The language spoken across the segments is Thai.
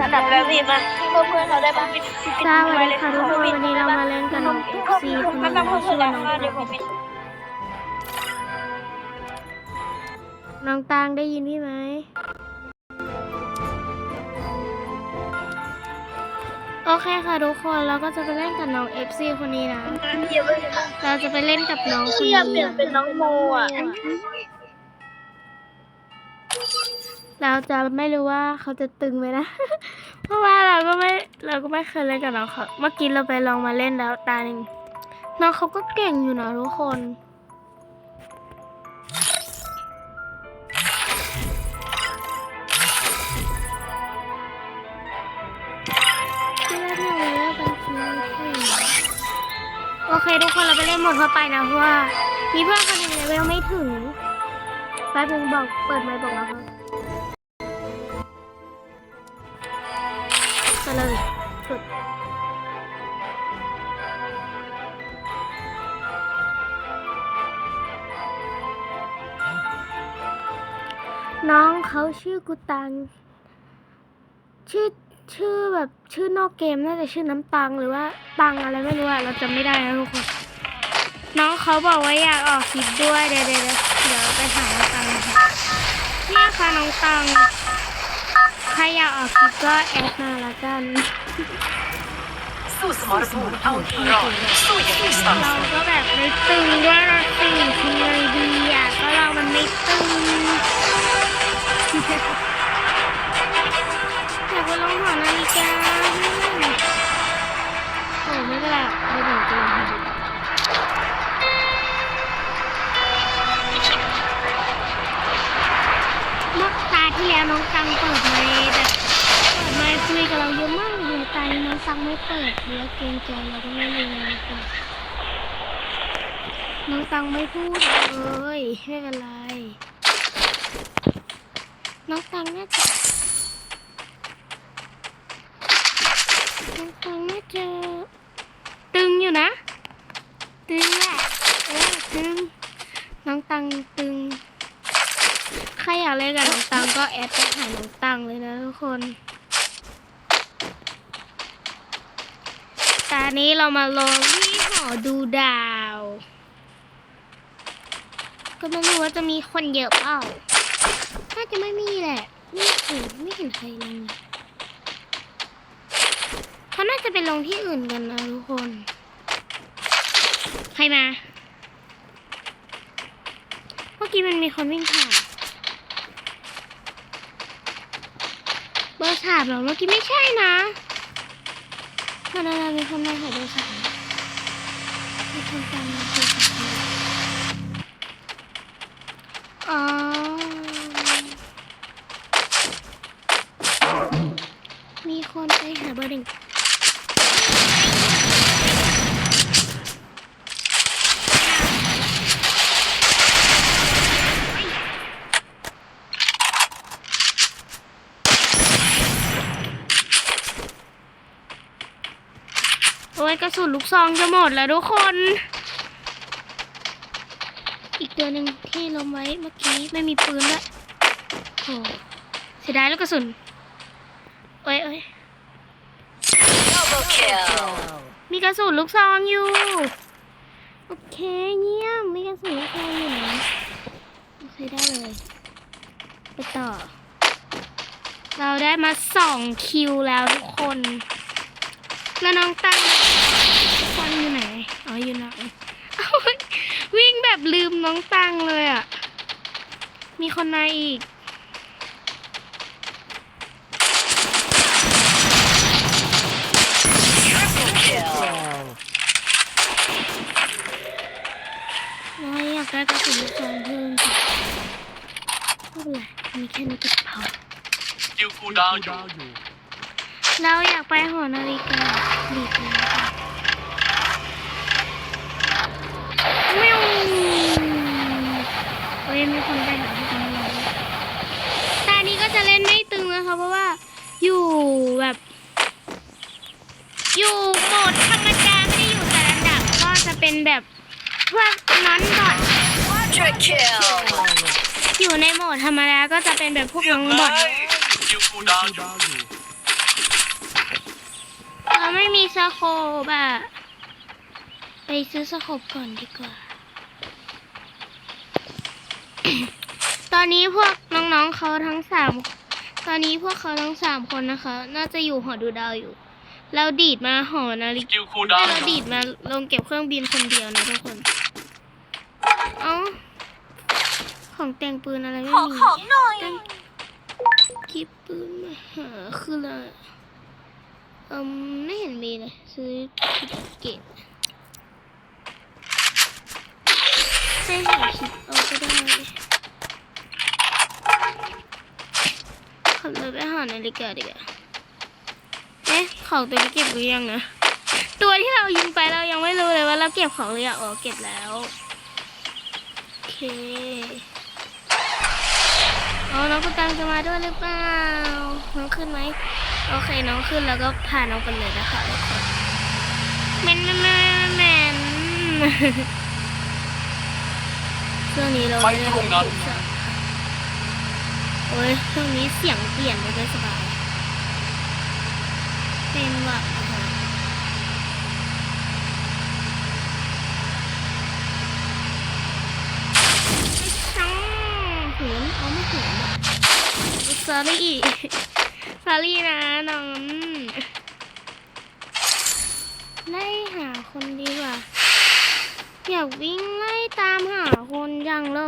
ดับแล้วพี่มาเพื่อนเขาได้ปะสวัสดีค่ะทุกคนวันนี้เรามาเล่นกันน้อง FC คนหนึงที่ชื่อว่าน้องเดี๋ยวผมตังน้องตังได้ยินพี่ไหมโอเคค่ะทุกคนเราก็จะไปเล่นกับน้อง FC คนนี้นะเราจะไปเล่นกับน้องคนเชี่นี้ยเปลี่ยนเป็นน้องโมอะ เราจะไม่รู้ว่าเขาจะตึงไหมนะ เพราะว่าเราก็ไม่เราก็ไม่เคยเล่นกับน้องเขาเมื่อกี้เราไปลองมาเล่นแล้วตาหนึ่งน้องเขาก็เก่งอยู่นะทุกคนโอเคทุกคนเราไปเล่นหมดเข้าไปนะเพราะว่ามีเพื่อนคนหนึ่งเลเวลไม่ถึงแป๊บนึงบอกเปิดไมค์บอกแล้วครั เลยสุดน้องเขาชื่อกุตัง ชื่อชื่อแบบชื่อนอกเกมน่าจะชื่อน้ำตังหรือว่าตังอะไรไม่รู้อะเราจำไม่ได้นะทุกคน น้องเขาบอกว่าอยากออกคลิปด้วยเดี๋ยวเดี๋ยวเดี๋ยวเดี๋ยวไปถาน้องตังนะคะนี่ค่ะน้องตัง รอยากออกคลิปก็แอดมาละกันสู้สมรภูมิเอาตัวรอดสู้อย่างมีสติเราก็แบบไม่ตึงด้วยเราตึงทำไงดีอะก็เรามันไม่ตึงอยากไปลองหอนาฬิกาโอ้ไม่เป็นไรหรอกไม่ถึงจะลองดูเน้องตังไม่เปิดแล้วเกรงใจเราก็ไม่รู้นะทุกคนน้องตังไม่พูดเลยไม่เป็นไร น้องตังน่าจะน้องตังน่าจะตึงอยู่นะ ตึงแหละเออตึง น้องตังตึง ใครอยากเล่นกับน้องตังก็แอดไปหาน้องตังเลยนะทุกคน ตอนนี้เรามาลงที่หอดูดาว ก็ไม่รู้ว่าจะมีคนเยอะเปล่า น่าจะไม่มีแหละ ไม่เห็นไม่เห็นใครเลยเขาน่าจะไปลงที่อื่นกันนะทุกคน ใครมา เมื่อกี้มันมีคนวิ่งผ่านเบอร์สามเหรอเมื่อกี้ไม่ใช่นะ มันอะไรมีคนมาหาเบอร์สามมีคนตามมาเบอร์สามอ๋อมีคนไปหาเบอร์หนึ่ง ยกระสุนลูกซองจะหมดแล้วทุกคน อีกตัวหนึ่งที่ลงไว้เมื่อกี้ไม่มีปืนด้วยโอ้เสียดายแล้วกระสุนเอ้ยเอ้ย Double kill มีกระสุนลูกซองอยู่ โอเคเยี่ยมมีกระสุนลูกซองอยู่นะโอเคได้เลย ไปต่อ เราได้มาสองคิวแล้วทุกคน แล้วน้องตั้งคนอยู่ไหน อ๋ออยู่หนโอ๊ยวิ่งแบบลืมน้องตังเลยอะ มีคนมาอีก น้อยอยากได้กระสุนลูกซองเพิ่มค่ะไม่เป็นไรมีแค่นี้ก็พอคิวคูดาวอยู่ เราอยากไปหอนาฬิกาหลีกแล้วค่ะแมวเฮ้ยมีคนไปหาที่ตรงนี้ตานี้ก็จะเล่นไม่ตึงนะคะเพราะว่าอยู่แบบ อยู่โหมดธรรมดาไม่ได้อยู่แต่ระดับก็จะเป็นแบบเพวกนั้นก่อน Quadra kill อยู่ในโหมดธรรมดาก็จะเป็นแบบพวกน้องบอท คิวคูลดาวน์อยู่สโคบอะไปซื้อสโคบก่อนดีกว่า ตอนนี้พวกน้องๆเขาทั้งสามตอนนี้พวกเขาทั้งสามคนนะคะ น่าจะอยู่หอดูดาวอยู่ เราดีดมาหอนาสฬิกากิลคูลดาวน์เราอยู่ดีดมาลงเก็บเครื่องบินคนเดียวนะทุกคนเอ้าของแต่งปืนอะไรไม่ขอมีของหน่อยกิบปืนมาหาคืออะไร อืมไม่เห็นมีเลย ซื้อคิเกตให้หาคิดเอาก็ได้ขับรถไปหานาฬิกาดีกว่าเอ๊ะ ของตัวนี้เก็บหรือยังนะ ตัวที่เรายิงไปเรายังไม่รู้เลยว่าเราเก็บของหรือยังอ๋อเก็บแล้ว โอเคอ๋อน้องกุตังจะมาด้วยหรือเปล่า น้องขึ้นไหม โอเคน้องขึ้นแล้วก็พาน้องไปเลยนะคะทุกคนแมนแมนแมนแมนเครื่องนี้เราไม่ด้ตรงนั้นโอ้ยเครื่องนี้เสียงเปลี่ยนไปได้สบายเป็นวัดนะช่างเหินเอาไม่เหินอะสอรี่ สอรี่นะน้องไล่หาคนดีกว่า อยากวิ่งไล่ตามหาคนจังเล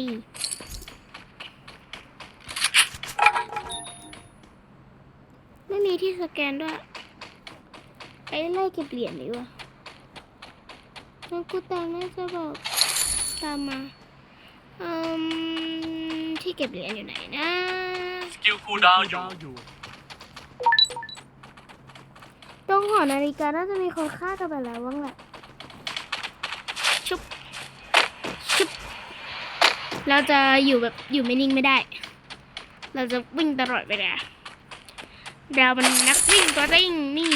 ยไม่มีที่สแกนด้วยไปไล่เก็บเหรียญดีกว่าแล้วกูตามน่าจะบอกตามมาอืมที่เก็บเหรียญอยู่ไหนนะ สกิลคูลดาวน์อยู่ รงหอนาฬิกาน่าจะมีคนฆ่ากันไปแล้วบ้างแหละชุบชุบเราจะอยู่แบบอยู่ไม่นิ่งไม่ได้ เราจะวิ่งตลอดเวลาเรามันนักวิ่งตัวริ่งนี่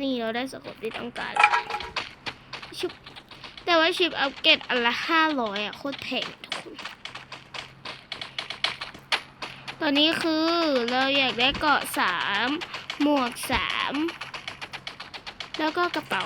นี่เราได้สกปที่ต้องการชุบแต่ว่าชิปอัปเกรดอันละห้าร้อยอะโคตรแพงทุกคนตอนนี้คือเราอยากได้เกาะสาม หมวกสามแล้วก็กระเป๋า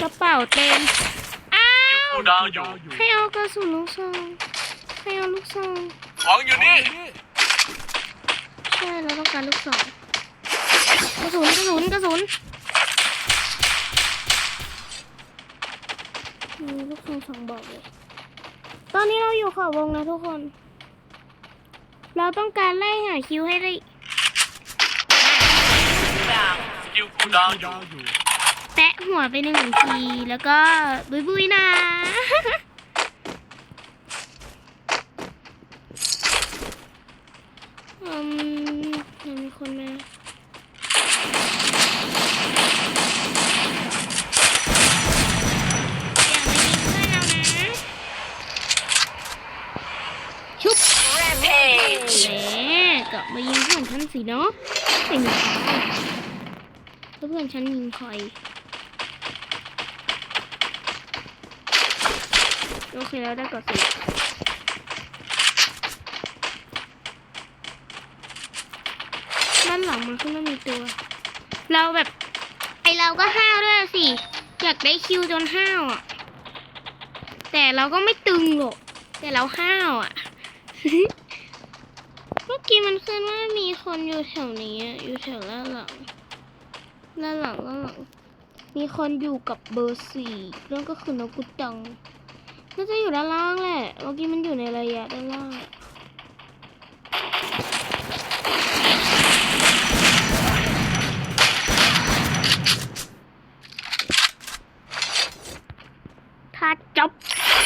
กระเป๋าเต็ม ดาวอยู่ให้เอากระสุนลูกซองให้เอาลูกซองของอยู่นี่ ใช่เราต้องการลูกซองกระสุนกระสุนกระสุนมีลูกซองสองบอกเลย ตอนนี้เราอยู่ขอบวงนะทุกคน เราต้องการไล่หาคิวให้ได้ สกิลคูลดาวน์อยู่ หัวไปหนึ่งทีแล้วก็บุยบุยนะอืมยังมีคนมาอย่ามายิงเพื่อนเรานะชุบ Rampage. แหมกลับมายิงเพื่อนฉันสิเนาะเป็นไงแล้วเพื่อนฉันยิงใคร โอเคแล้วได้กดสิด้านหลังมันขึ้นไม่มีตัว เราแบบ ไอเราก็ห้าวด้วยสิ อยากได้คิวจนห้าวอะ แต่เราก็ไม่ตึงหรอก แต่เราห้าวอะ เมื่อกี้มันขึ้นว่ามีคนอยู่แถวนี้ อยู่แถวด้านหลังด้านหลังด้านหลัง มีคนอยู่กับเบอร์สี่นั่นก็คือนกกุตัง น่าจะอยู่ด้านล่างแหละ เมื่อกี้มันอยู่ในระยะด้านล่างอะถ้าจบ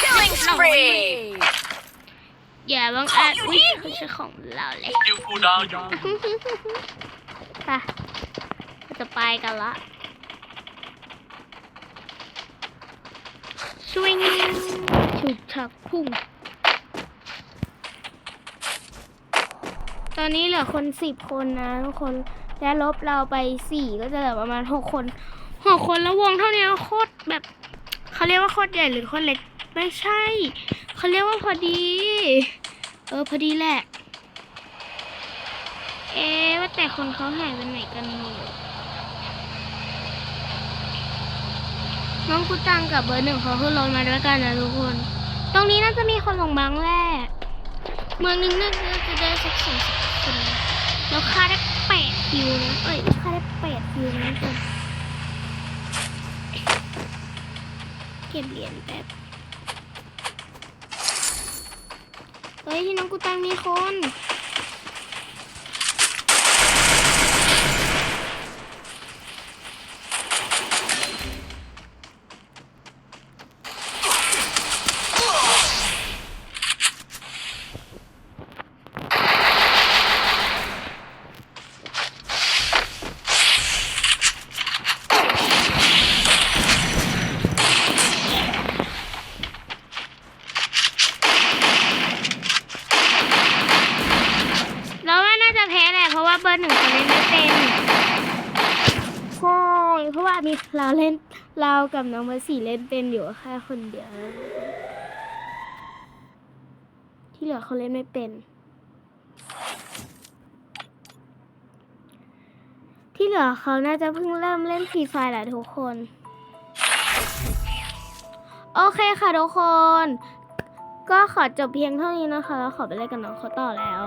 Killing spree. อย่าบังอาจอุ้ยเขาใช้ของเราเลยสกิลคูลดาวน์อยู่ไปเราจะไปกันละสวิง ชุฉุกฉักพุ่ง ตอนนี้เหลือคนสิบคนนะทุกคน และลบเราไปสี่ก็จะเหลือประมาณหกคนหกคนแล้ววงเท่านี้โคตรแบบเขาเรียกว่าโคตรใหญ่หรือโคตรเล็กไม่ใช่เขาเรียกว่าพอดี เออพอดีแหละ เอ๊ะว่าแต่คนเขาหายไปไหนกันหมดน้องกูตังกับเบอร์หนึ่งเขาขึ้นรถมาด้วยกันนะทุกคน ตรงนี้น่าจะมีคนหลงบังแรกเมืองนึงน่าจะได้สักสองสามคนแล้วค่าได้แปดคิวนะเอ้ยค่าได้แปดคิวนะทุกคนเก็บเหรียญแป๊บเฮ้ยที่น้องกูตังมีคน เราว่าน่าจะแพ้แหละเพราะว่าเบอร์หนึ่งเขาเล่นไม่เป็นใช่เพราะว่ามีเราเล่นเรา กับน้องเบอร์สี่เล่นเป็นอยู่แค่คนเดียว ที่เหลือเขาเล่นไม่เป็น ที่เหลือเขาน่าจะเพิ่งเริ่มเล่นฟรีไฟแหละทุกคน โอเคค่ะทุกคน ก็ขอจบเพียงเท่านี้นะคะ แล้วขอไปเล่นกับน้องเขาต่อแล้ว